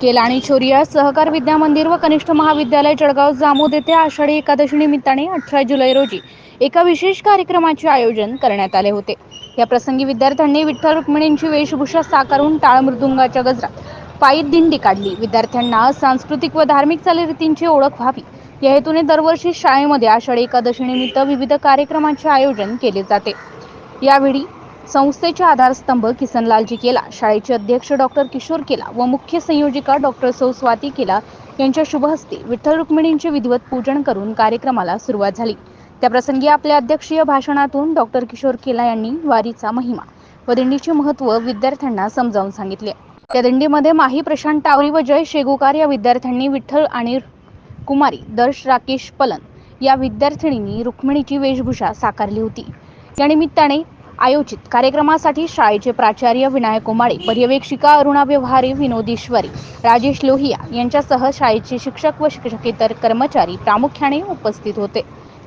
केलाणी छोरिया सहकार विद्या मंदिर व कनिष्ठ महाविद्यालय जळगाव जामोद येथे आषाढी एकादशी निमित्ताने अठरा जुलै रोजी एका विशेष कार्यक्रमाचे आयोजन करण्यात आले होते. या प्रसंगी विद्यार्थ्यांनी विठ्ठल रुक्मिणींची वेशभूषा साकारून टाळ मृदुंगाच्या गजरात पायी दिंडी काढली. विद्यार्थ्यांना सांस्कृतिक व धार्मिक चालीरीतींची ओळख व्हावी. या हेतूने दरवर्षी शाळेमध्ये आषाढी एकादशी निमित्त विविध कार्यक्रमांचे आयोजन केले जाते. यावेळी संस्थेचे आधारस्तंभ किसनलालजी केला शाळेचे अध्यक्ष डॉक्टर किशोर केला व मुख्य संयोजिका डॉक्टर सौ स्वाती केला. यांच्या शुभ हस्ते विठ्ठल रुक्मिणींचे विधिवत पूजन करून कार्यक्रमाला सुरुवात झाली. त्याप्रसंगी आपल्या अध्यक्षीय भाषणातून डॉक्टर किशोर केला यांनी वारीचा महिमा व दिंडीचे महत्त्व विद्यार्थ्यांना समजावून सांगितले. त्या दिंडीमध्ये माही प्रशांत टावरी व जय शेगुकार या विद्यार्थ्यांनी विठ्ठल आणि कुमारी दर्श राकेश पलन या विद्यार्थिनींनी रुक्मिणीची वेशभूषा साकारली होती. या निमित्ताने आयोजित कार्यक्रमासाठी शाळेचे प्राचार्य विनायक कुमाळे पर्यवेक्षिका अरुणा व्यवहारे विनोदेश्वरी राजेश लोहिया यांच्यासह शाळेचे शिक्षक व शिक्षकेतर कर्मचारी प्रामुख्याने उपस्थित होते.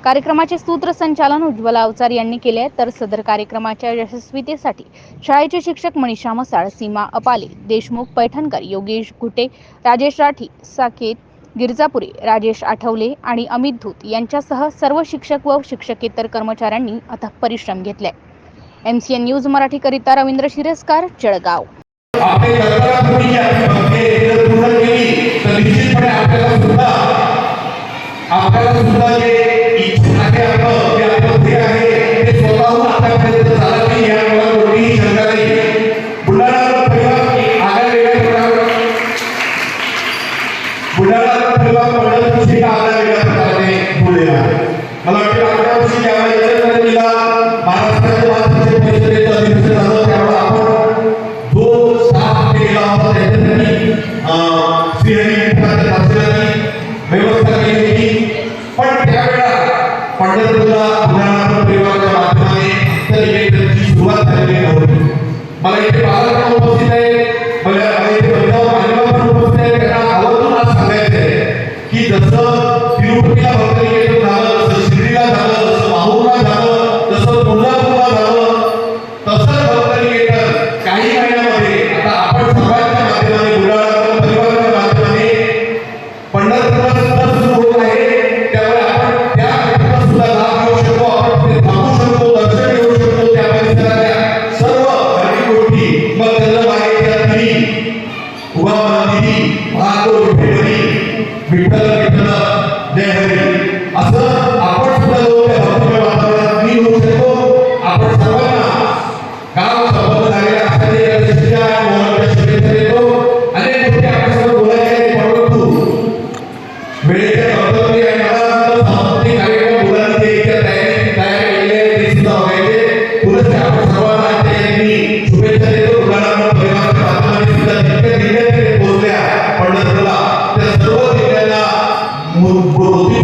कार्यक्रमाचे सूत्रसंचालन उज्ज्वला अवचार यांनी केले तर सदर कार्यक्रमाच्या यशस्वीतेसाठी शाळेचे शिक्षक मनीषा मसाळ सीमा अपाले देशमुख पैठणकर योगेश घुटे राजेश राठी साकेत गिरजापुरे राजेश आठवले आणि अमित धूत यांच्यासह सर्व शिक्षक व शिक्षकेतर कर्मचाऱ्यांनी अथक परिश्रम घेतले. एम सी एन न्यूज मराठीकरिता रवींद्र शिरस्कार जळगाव. आपल्याला सुद्धा जे इच्छा आहे जे आहे ते स्वतःहून झालं नाही. या मला कोणतीही शंका नाही. परिवार वेगळ्या परिवार वेगळ्या प्रकारे आहे मला वाटतं आपल्या वर्षी ज्यावेळेला पंढरपूरला प्रेमाच्या माध्यमाने तर इव्हेंटची सुरुवात झालेली नव्हती मला इथे बालक उपस्थित आहे मला असं आपण सुद्धा लोक वातावरणात मी होऊ शकतो. পূর্ববর্তী